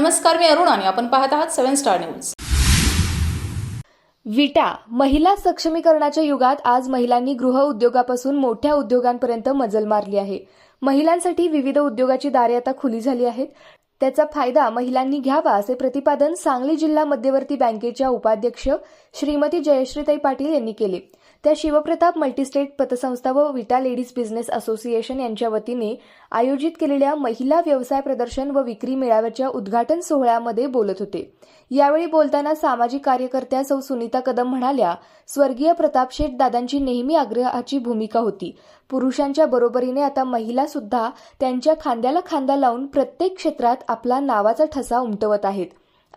नमस्कार मी अरुण आणि आपण पाहत आहात सेव्हन स्टार न्यूज. विटा महिला सक्षमीकरणाच्या युगात आज महिलांनी गृह उद्योगापासून मोठ्या उद्योगांपर्यंत मजल मारली आहे. महिलांसाठी विविध उद्योगाची दारे आता खुली झाली आहेत. त्याचा फायदा महिलांनी घ्यावा असे प्रतिपादन सांगली जिल्हा मध्यवर्ती बँकेच्या उपाध्यक्ष श्रीमती जयश्रीताई पाटील यांनी केले. त्या शिवप्रताप मल्टीस्टेट पतसंस्था व विटा लेडीज बिझनेस असोसिएशन यांच्या वतीने आयोजित केलेल्या महिला व्यवसाय प्रदर्शन व विक्री मेळाव्याच्या उद्घाटन सोहळ्यामध्ये बोलत होते. यावेळी बोलताना सामाजिक कार्यकर्त्या सौ सुनीता कदम म्हणाल्या स्वर्गीय प्रताप शेठ दादांची नेहमी आग्रहाची भूमिका होती. पुरुषांच्या बरोबरीने आता महिला सुद्धा त्यांच्या खांद्याला खांदा लावून प्रत्येक क्षेत्रात आपला नावाचा ठसा उमटवत आहेत.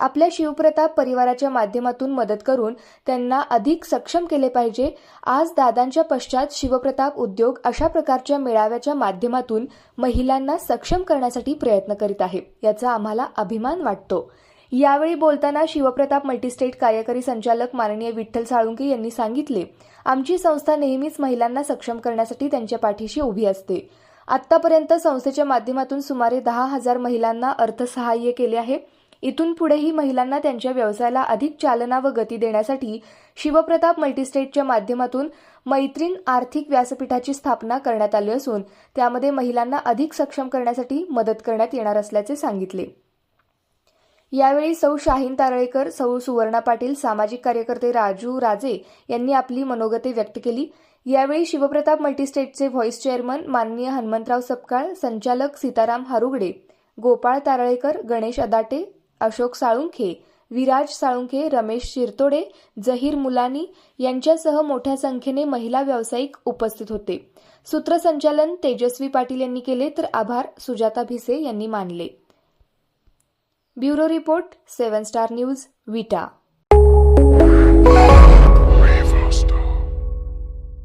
आपल्या शिवप्रताप परिवाराच्या माध्यमातून मदत करून त्यांना अधिक सक्षम केले पाहिजे. आज दादांच्या पश्चात शिवप्रताप उद्योग अशा प्रकारच्या मेळाव्याच्या माध्यमातून महिलांना सक्षम करण्यासाठी प्रयत्न करीत आहे याचा आम्हाला अभिमान वाटतो. यावेळी बोलताना शिवप्रताप मल्टीस्टेट कार्यकारी संचालक माननीय विठ्ठल साळुंके यांनी सांगितले आमची संस्था नेहमीच महिलांना सक्षम करण्यासाठी त्यांच्या पाठीशी उभी असते. आतापर्यंत संस्थेच्या माध्यमातून सुमारे दहा हजार महिलांना अर्थसहाय्य केले आहे. इथून पुढेही महिलांना त्यांच्या व्यवसायाला अधिक चालना व गती देण्यासाठी शिवप्रताप मल्टीस्टेटच्या माध्यमातून मैत्रीण आर्थिक व्यासपीठाची स्थापना करण्यात आली असून त्यामध्ये महिलांना अधिक सक्षम करण्यासाठी मदत करण्यात येणार असल्याचे सांगितले. यावेळी सौ शाहीन तारळेकर सौ सुवर्णा पाटील सामाजिक कार्यकर्ते राजू राजे यांनी आपली मनोगते व्यक्त केली. यावेळी शिवप्रताप मल्टीस्टेटचे व्हॉइस चेअरमन माननीय हनुमंतराव सपकाळ संचालक सीताराम हारुगडे गोपाळ तारळेकर गणेश अदाटे अशोक साळुंखे विराज साळुंखे रमेश शिरतोडे जहीर मुलानी यांच्यासह मोठ्या संख्येने महिला व्यावसायिक उपस्थित होते. सूत्रसंचालन तेजस्वी पाटील यांनी केले तर आभार सुजाता भिसे यांनी मानले. Bureau report seven star news Vita.